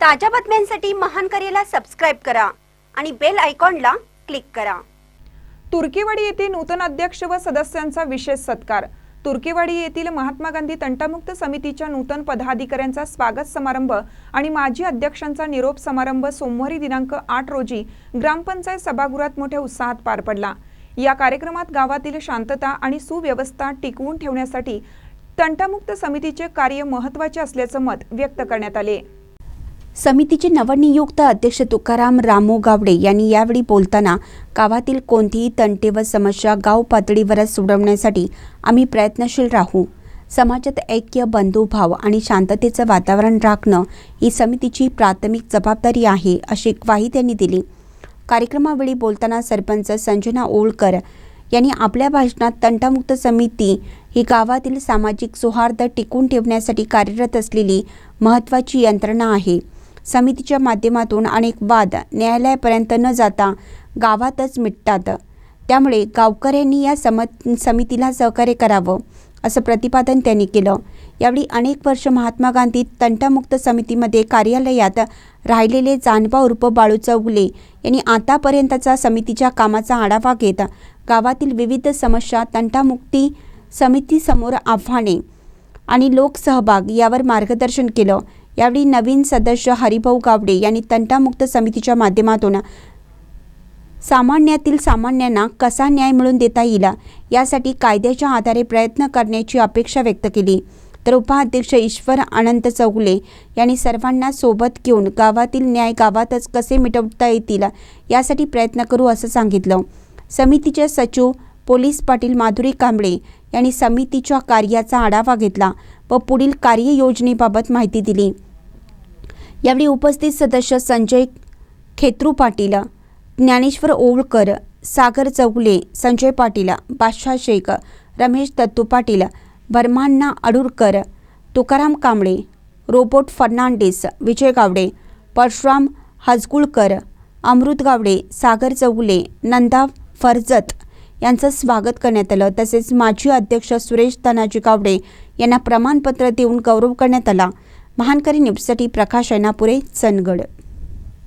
ताज्या बातम्यांसाठी महान करेला सबस्क्राईब करा आणि बेल आयकॉनला क्लिक करा. तुर्कीवाडी येथे नूतन अध्यक्ष व सदस्यांचा विशेष सत्कार. तुर्कीवाडी येथील महात्मा गांधी तंटामुक्त समितीच्या नूतन पदाधिकाऱ्यांचा स्वागत समारंभ आणि माजी अध्यक्षांचा निरोप समारंभ सोमवारी दिनांक आठ रोजी ग्रामपंचायत सभागृहात मोठ्या उत्साहात पार पडला. या कार्यक्रमात गावातील शांतता आणि सुव्यवस्था टिकवून ठेवण्यासाठी तंटामुक्त समितीचे कार्य महत्त्वाचे असल्याचं मत व्यक्त करण्यात आले. समितीचे नवनियुक्त अध्यक्ष तुकाराम रामो गावडे यांनी यावेळी बोलताना गावातील कोणतीही तंटे व समस्या गाव पातळीवरच सोडवण्यासाठी आम्ही प्रयत्नशील राहू. समाजात ऐक्य बंधुभाव आणि शांततेचं वातावरण राखणं ही समितीची प्राथमिक जबाबदारी आहे अशी ग्वाही त्यांनी दिली. कार्यक्रमावेळी बोलताना सरपंच संजना ओळकर यांनी आपल्या भाषणात तंटामुक्त समिती ही गावातील सामाजिक सौहार्द टिकून ठेवण्यासाठी कार्यरत असलेली महत्त्वाची यंत्रणा आहे. समितीच्या माध्यमातून अनेक वाद न्यायालयापर्यंत न जाता गावातच मिटतात. त्यामुळे गावकऱ्यांनी या सम समितीला सहकार्य करावं असं प्रतिपादन त्यांनी केलं. यावेळी अनेक वर्ष महात्मा गांधी तंटामुक्त समितीमध्ये कार्यालयात राहिलेले जानबा उर्फ बाळू चौगुले यांनी आतापर्यंतचा समितीच्या कामाचा आढावा घेत गावातील विविध समस्या तंटामुक्ती समितीसमोर आव्हाने आणि लोकसहभाग यावर मार्गदर्शन केलं. यावेळी नवीन सदस्य हरिभाऊ गावडे यांनी तंटामुक्त समितीच्या माध्यमातून सामान्यातील सामान्यांना कसा न्याय मिळवून देता येईल यासाठी कायद्याच्या आधारे प्रयत्न करण्याची अपेक्षा व्यक्त केली. तर उपाध्यक्ष ईश्वर अनंत चौगुले यांनी सर्वांना सोबत घेऊन गावातील न्याय गावातच कसे मिटवता येतील यासाठी प्रयत्न करू असं सांगितलं. समितीचे सचिव पोलीस पाटील माधुरी कांबळे यांनी समितीच्या कार्याचा आढावा घेतला व पुढील कार्ययोजनेबाबत माहिती दिली. यावेळी उपस्थित सदस्य संजय खेत्रू पाटील ज्ञानेश्वर ओवळकर सागर चौगले संजय पाटील बादशाह शेख रमेश दत्तू पाटील बर्मान्ना अडुरकर तुकाराम कांबळे रोबोट फर्नांडिस विजय गावडे परशुराम हजगुळकर अमृत गावडे सागर चौगुले नंदा फरजत यांचं स्वागत करण्यात आलं. तसेच माजी अध्यक्ष सुरेश तानाजी गावडे यांना प्रमाणपत्र देऊन गौरव करण्यात आला. महानकरी न्यूजसाठी प्रकाश ऐनापुरे चंदगड